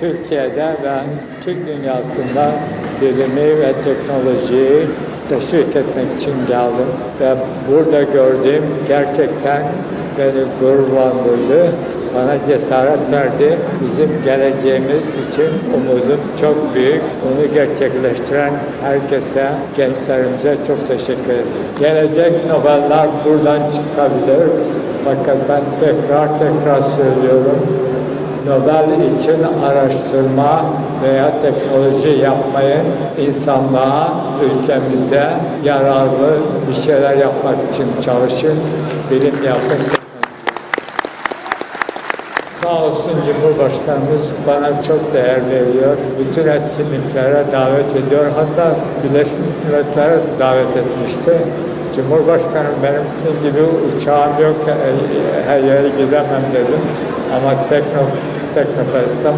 Türkiye'de ve Türk dünyasında bilimi ve teknolojiyi teşvik etmek için geldim. Ve burada gördüğüm gerçekten beni gururlandırdı. Bana cesaret verdi. Bizim geleceğimiz için umudum çok büyük. Onu gerçekleştiren herkese, gençlerimize çok teşekkür ederim. Gelecek Nobeller buradan çıkabilir. Fakat ben tekrar tekrar söylüyorum. Nobel için araştırma veya teknoloji yapmayın. insanlığa, ülkemize yararlı bir şeyler yapmak için çalışın. Bilim yapın. Sağ olsun Cumhurbaşkanımız bana çok değer veriyor. Bütün etkinliklere davet ediyor. Hatta Birleşmiş Milletler'e davet etmişti. Cumhurbaşkanım benim sizin gibi uçağım yok, her yere gidemem dedim. Ama Tekno, Technofest